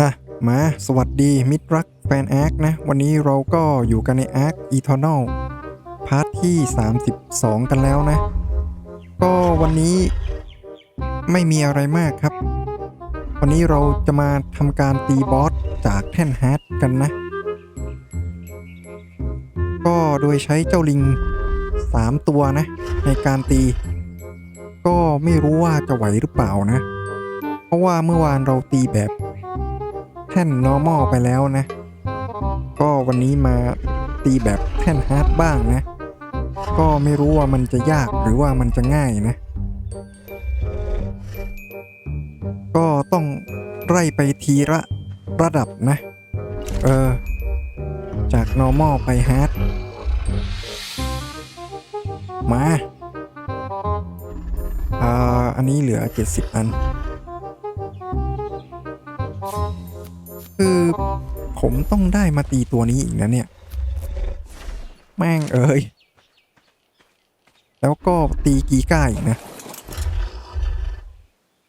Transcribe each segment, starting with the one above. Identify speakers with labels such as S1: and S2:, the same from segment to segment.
S1: อะมาสวัสดีมิตรรักแฟนอาร์คนะ วันนี้เราก็อยู่กันในอาร์คอีทอร์นลพาร์ทที่ 32 กันแล้วนะ ก็วันนี้ไม่มีอะไรมากครับ วันนี้เราจะมาทำการตีบอสจากแท่นฮาร์ดกันนะ ก็โดยใช้เจ้าลิง 3 ตัวนะ ในการตี ก็ไม่รู้ว่าจะไหวหรือเปล่านะ เพราะว่าเมื่อวานเราตีแบบแท่น normal ไปแล้วนะ ก็วันนี้มาตีแบบแท่น hard บ้างนะ ก็ไม่รู้ว่ามันจะยากหรือว่ามันจะง่ายนะ ก็ต้องไล่ไปทีละระดับนะ เออ จาก normal ไป hard มาอ่าอันนี้เหลือ 70 อัน คือผมต้องได้มาตีตัวนี้อีกนะเนี่ย แม่งเอ้ย แล้วก็ตีกีก้าอีกนะ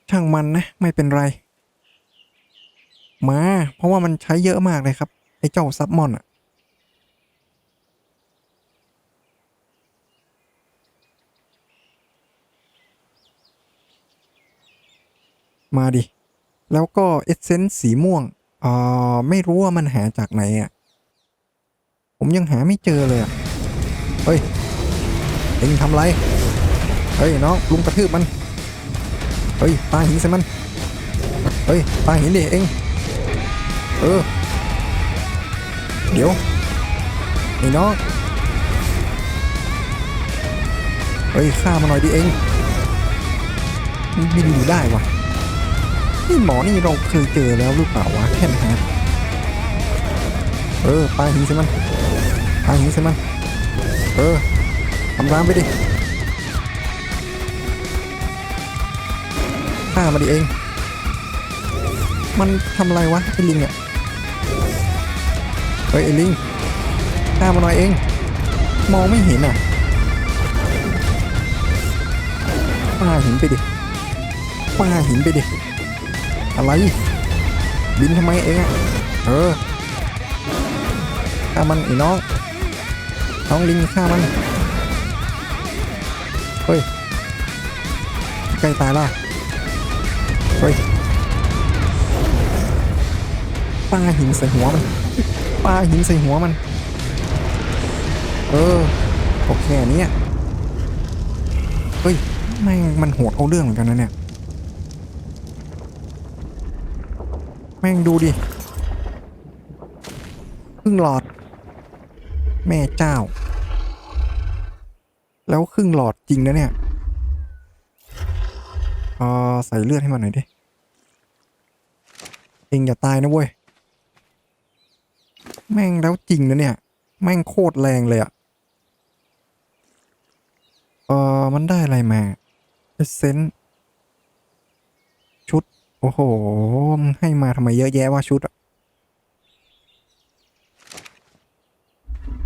S1: ช่างมันนะ ไม่เป็นไร มา เพราะว่ามันใช้เยอะมากเลยครับ ไอ้เจ้าซับมอนอะ มาดิ แล้วก็เอเซนส์สีม่วงอ่าไม่รู้ว่ามันหาจากไหนอะ ผมยังหาไม่เจอเลยอะ เฮ้ย เอ็งทำไร เฮ้ยน้องลุงกระทืบมัน เฮ้ยปาหินใส่มัน เฮ้ยปาหินดิเอ็ง เออ เดี๋ยวไอ้น้องเฮ้ยฆ่ามาหน่อยดิเอ็งมันบินอยู่ได้วะ นี่หมอนี่เราเคยเจอแล้วหรือเปล่าวะแค่นฮะเออปาหินใส่มันปาหินใส่มันเออทำร้างไปดิฆ่ามาดิเอง มันทำอะไรวะไอ้ลิงอะเฮ้ยไอ้ลิงฆ่ามาหน่อยเอง มองไม่เห็นอะปาหินไปดิปาหินไปดิ อะไร บินทำไมเองอะเออฆ่ามันไอ้น้อง น้องลิงฆ่ามัน เฮ้ย ใกล้ตายละเฮ้ยปาหินใส่หัวมันปาหินใส่หัวมัน เออโอเคเนี้ยเฮ้ยแม่งมันโหดเอาเรื่องเหมือนกันนะเนี่ย แม่งดูดิครึ่งหลอด แม่เจ้า แล้วครึ่งหลอดจริงนะเนี่ยเออใส่เลือดให้มันหน่อยดิเองอย่าตายนะเว้ย แม่งแล้วจริงนะเนี่ย แม่งโคตรแรงเลยอะเออมันได้อะไรมาเอเซนชุด โอ้โห ให้มาทำไมเยอะแยะว่าชุด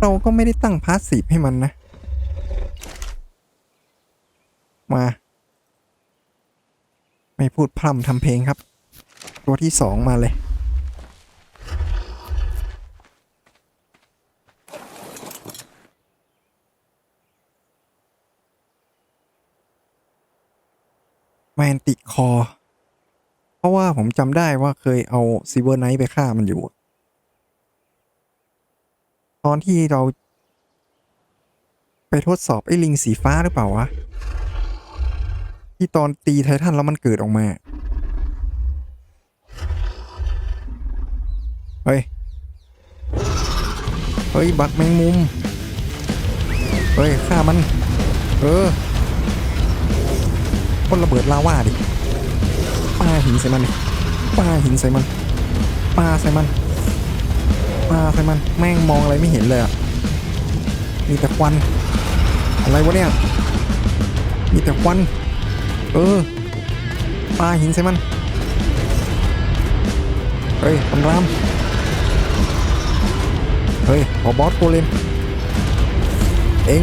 S1: เราก็ไม่ได้ตั้งพาสซีฟให้มันนะ มา ไม่พูดพร่ำทำเพลงครับ ตัวที่สองมาเลย แมนติคอ เพราะว่าผมจำได้ว่าเคยเอาซิเวอร์ไนท์ไปฆ่ามันอยู่ ตอนที่เรา ไปทดสอบไอ้ลิงสีฟ้าหรือเปล่าวะ ที่ตอนตีไททันแล้วมันเกิดออกมา เฮ้ย เฮ้ย บักแมงมุม เฮ้ยฆ่ามัน เออคนระเบิดลาวาดิ ปาหินใส่มันปาหินใส่มันปาใส่มันปาใส่มันแม่งมองอะไรไม่เห็นเลยอะมีแต่ควัน อะไรวะเนี่ย มีแต่ควัน เออปาหินใส่มันเฮ้ยคำรามเฮ้ยขอบอสโกเลมเอง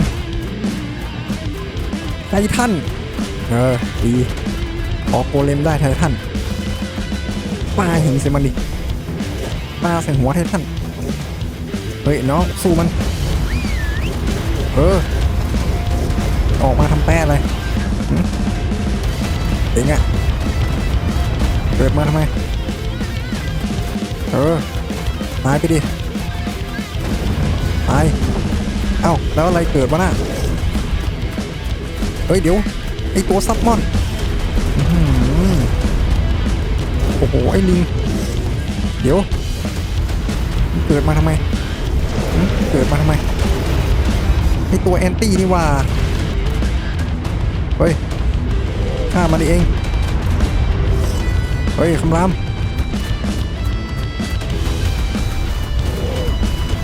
S1: ไททันเออดี ออกโกเลมได้ไททันปาหินใส่มันดิปาใส่หัวไททันเฮ้ยน้องสู้มัน เออ ออกมาทำแป้อะไรหึเองอะเกิดมาทำไม เออตายไปดิตายเอ้า แล้วอะไรเกิดวะน่ะเฮ้ย เดี๋ยว ไอตัวซับมอน โอ้โห ไอลิง เดี๋ยวมันเกิดมาทำไม เกิดมาทำไมไอตัวแอนตี้นี่ว่า เฮ้ยฆ่ามันเอง เฮ้ยคำราม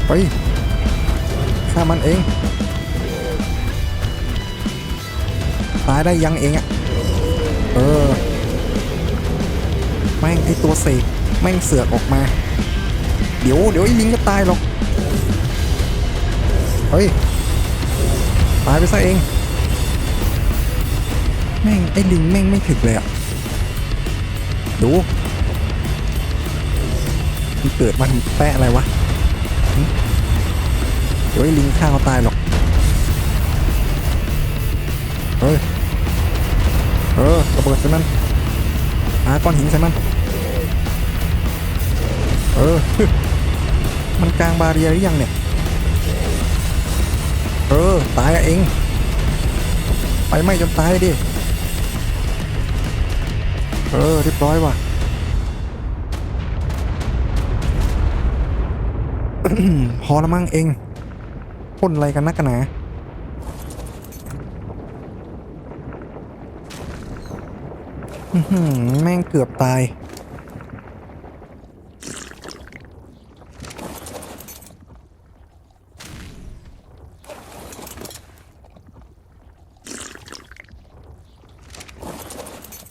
S1: เฮ้ยฆ่ามันเองตายได้ยังเองอะ เออ แม่งไอตัวเสกแม่งเสือกออกมา เดี๋ยวเดี๋ยวไอ้ลิงก็ตายหรอก เฮ้ย ตายไปซะเอง แม่งไอ้ลิงแม่งไม่ถึกเลยอะดูมันเกิดมาทำแปะอะไรวะเดี๋ยวไอ้ลิงฆ่าเขาตายหรอก เฮ้ย เออระเบิดใส่มันหาก้อนหินใส่มัน เออ มันกลางบาเรียหรือยังเนี่ย เออ ตายอะเอง ไปไม้จนตายดิ เออเรียบร้อยว่ะพอละมั่งเองพ่นอะไรกันนักกันหนาอื้อหือ แม่งเกือบตาย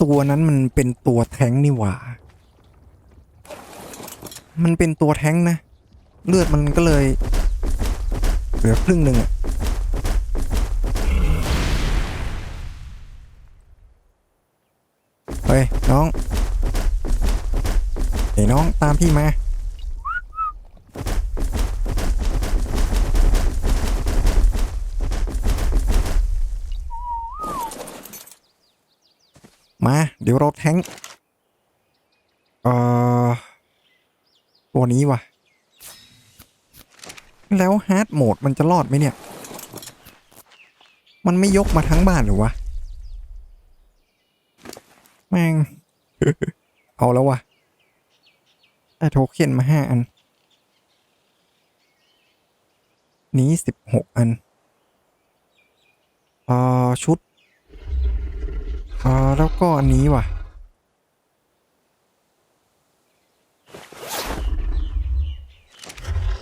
S1: ตัวนั้นมันเป็นตัวแท้งนี่หว่า มันเป็นตัวแท้งนะ เลือดมันก็เลย เหลือครึ่งหนึ่งอะ ฮ้ยน้องเฮ้ยน้องตามพี่มามาเดี๋ยวเราแทงเอ่อตัวนี้ว่ะ แล้วฮาร์ดโหมดมันจะรอดไหมเนี่ย มันไม่ยกมาทั้งบ้านหรือวะ แม่ง เอาแล้ววะได้โทเค็นมาห้าอัน นี้สิบหกอันเอ่อชุดอ่าแล้วก็อันนี้ว่ะ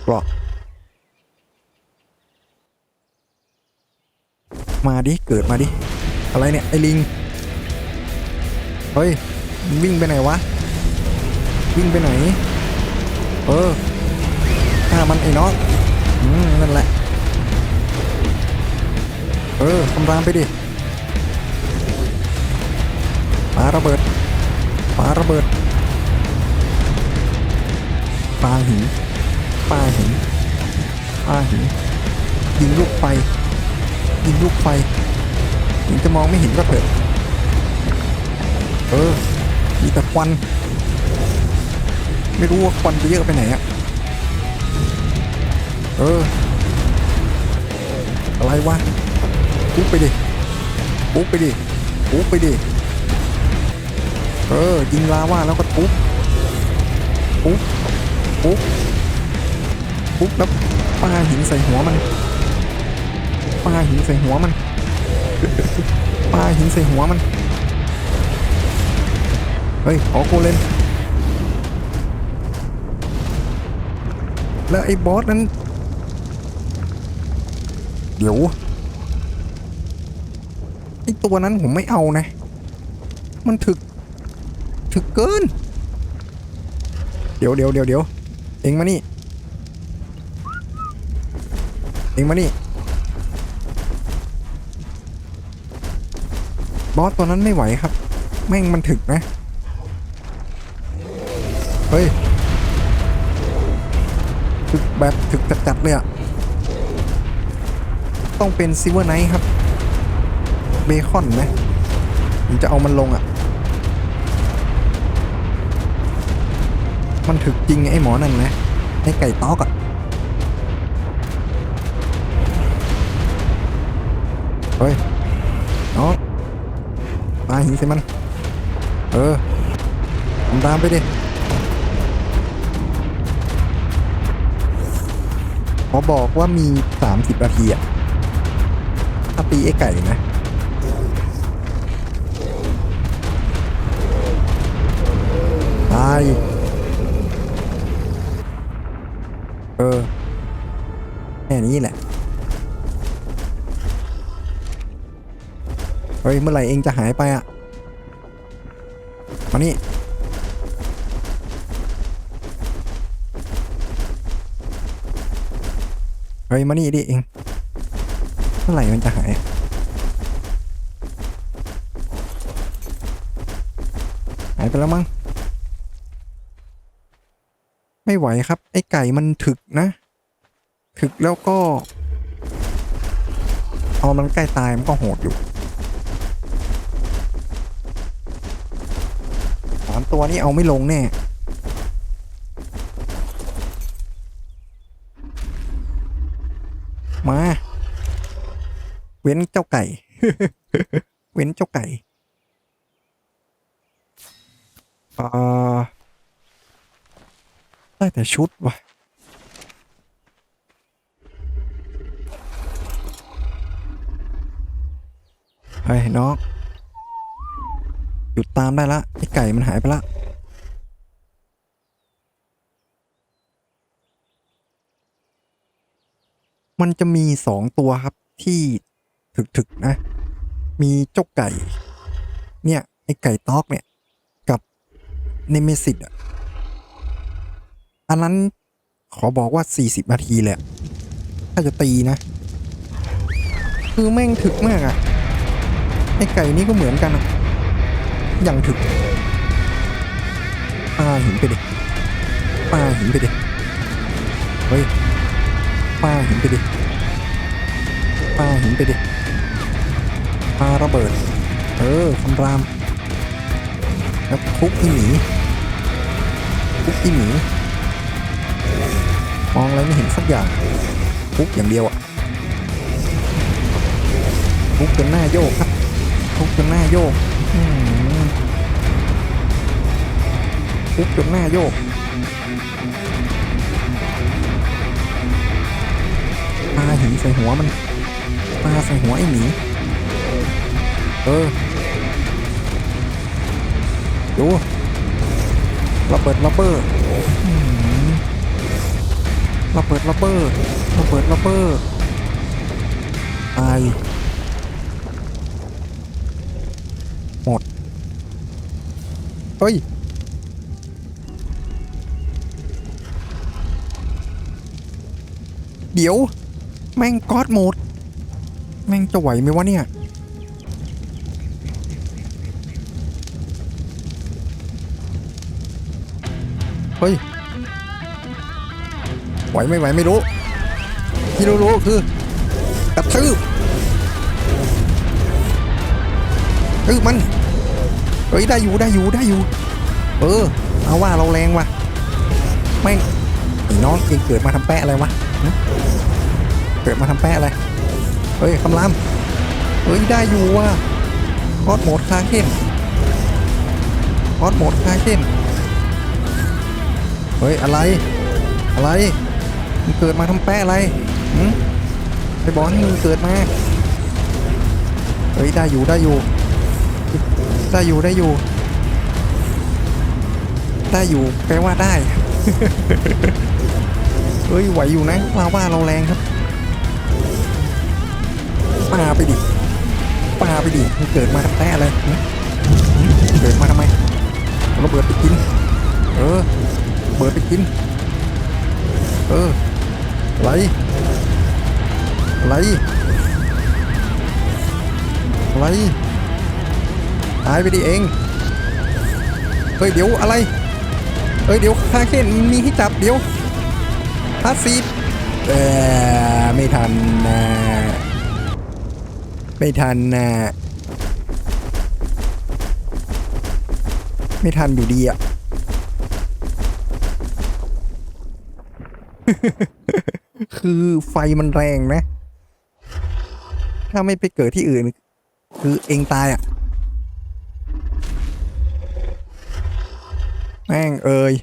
S1: กรอกมาดิ เกิดมาดิ อะไรเนี่ย ไอ้ลิง เฮ้ย วิ่งไปไหนวะ วิ่งไปไหน เออฆ่ามันไอ้น้องอืมนั่นแหละ เออคำรามไปดิปาระเบิดปาระเบิดปาหินปาหินปาหินยิงลูกไฟยิงลูกไฟถึงจะมองไม่เห็นก็เถอะ เออมีแต่ควัน ไม่รู้ว่าควันจะเยอะไปไหนอะเออ อะไรวะปุ๊บไปดิปุ๊บไปดิปุ๊บไปดิเออยิงลาว่าแล้วก็ปุ๊บปุ๊บปุ๊บปุ๊บแล้วปาหินใส่หัวมันปาหินใส่หัวมันปาหินใส่หัวมัน เฮ้ยขอโกเลนแล้วไอ้บอสนั้น เดี๋ยวไอ้ตัวนั้นผมไม่เอานะ มันถึก ถึกเกิน เดี๋ยวเดี๋ยวเดี๋ยวเดี๋ยวเองมานี่ เองมานี่ บอสตัวนั้นไม่ไหวครับ แม่งมันถึกนะ เฮ้ยถึกแบบถึกจัดๆเลยอะต้องเป็นซิเวอร์ไนท์ครับ เบคอนไหมผมจะเอามันลงอะมันถึกจริงไอ้หมอนั่นนะไอ้ไก่ตอกอะเฮ้ยน้องปาหินใส่มัน เออตามไปดิ ขอบอกว่ามี 30นาทีอะถ้าตีไอ้ไก่นะตายเออ แค่นี้แหละ เฮ้ย เมื่อไหร่เองจะหายไปอะ มานี่ ฮ้ยมานี่ดิเองเมื่อไหร่มันจะหายหายไปแล้วมั้งไม่ไหวครับ ไอ้ไก่มันถึกนะถึกแล้วก็เอามันใกล้ตายมันก็โหดอยู่สามตัวนี้เอาไม่ลงแน่ มา เว้นเจ้าไก่ เว้นเจ้าไก่อ่าได้แต่ชุดวะเฮ้ยน้องหยุดตามได้ละไอ้ไก่มันหายไปละ มันจะมีสองตัวครับที่ถึกๆนะ มีเจ้าไก่ เนี่ย ไอไก่ตอกเนี่ย กับเนเมซิตอะ อันนั้นขอบอกว่า 40 นาทีแหละ ถ้าจะตีนะ คือแม่งถึกมากอะไอไก่นี่ก็เหมือนกันอะอย่างถึกปาหินไปดิปาหินไปดิ เฮ้ย ปาหินไปดิปาหินไปดิปาระเบิด เออคำราม แล้วทุบอีหมีทุบอีหมีมองอะไรไม่เห็นสักอย่างทุบอย่างเดียวอะทุบจนหน้าโยกครับทุบจนหน้าโยกทุบจนหน้าโยก ปาหินใส่หัวมันปาใส่หัวไอ้หมีเออดูระเบิดระเบิดอื้อหือระเบิดระเบิดระเบิดระเบิดตายหมดเฮ้ยเดี๋ยว แม่งก๊อดโหมด แม่งจะไหวไหมวะเนี่ย เฮ้ย ไหวไม่ไหวไม่รู้ ที่รู้รู้คือกระทืบเออมัน เฮ้ยได้อยู่ได้อยู่ได้อยู่ เออ เอาว่าเราแรงว่ะ แม่งไอ้น้องเองเกิดมาทำแปะอะไรวะ เกิดมาทำแปะอะไร เฮ้ยคำรามเฮ้ยได้อยู่ว่ะคอดโหมดคาเข้มคอดโหมดคาเข้มเฮ้ยอะไร อะไรมึงเกิดมาทำแปะอะไรหืมไปบอกให้มึงเกิดมาเฮ้ยได้อยู่ได้อยู่ ได้อยู่ได้อยู่ ได้อยู่แปลว่าได้ เฮ้ยไหวอยู่นะมาว่าเราแรงครับ ปาไปดิปาไปดิมึงเกิดมาทำแปะอะไรเกิดมาทำไมระเบิดไปกิน เออ เบิดไปกิน เออไหลไหลไหลตายไปดิเองเฮ้ยเดี๋ยวอะไรเอ้ยเดี๋ยวคาเคนมีให้จับเดี๋ยวพาสซีฟเออไม่ทันนะ ไม่ทันนะไม่ทันอยู่ดีอะคือไฟมันแรงนะ ถ้าไม่ไปเกิดที่อื่น คือเองตายอะแม่งเอ่ย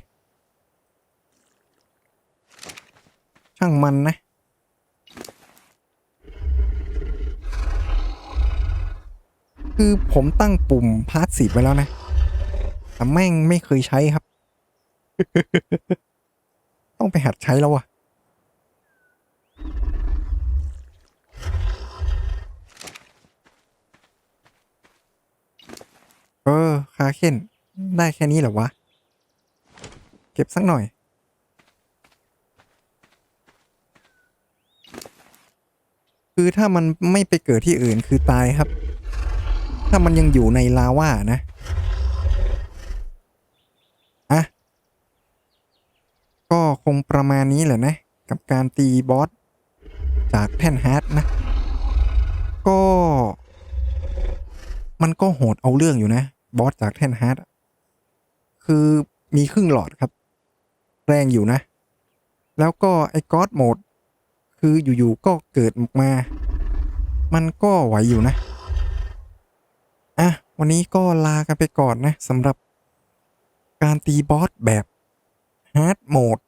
S1: ช่างมันนะ คือผมตั้งปุ่มพาสซีฟไว้แล้วนะ แต่แม่งไม่เคยใช้ครับ ต้องไปหัดใช้แล้วอะเออ คาเคนได้แค่นี้เหรอวะ เก็บสักหน่อย คือถ้ามันไม่ไปเกิดที่อื่นคือตายครับ ถ้ามันยังอยู่ในลาว่านะอะก็คงประมาณนี้แหละนะ กับการตีบอส จากแท่นฮาร์ดนะ ก็ มันก็โหดเอาเรื่องอยู่นะ บอสจากแท่นฮาร์ดคือมีครึ่งหลอดครับ แรงอยู่นะ แล้วก็ไอ้กอดโหมด คืออยู่ๆก็เกิดออกมา มันก็ไหวอยู่นะ วันนี้ก็ลากันไปก่อนนะสำหรับการตีบอสแบบฮาร์ดโหมด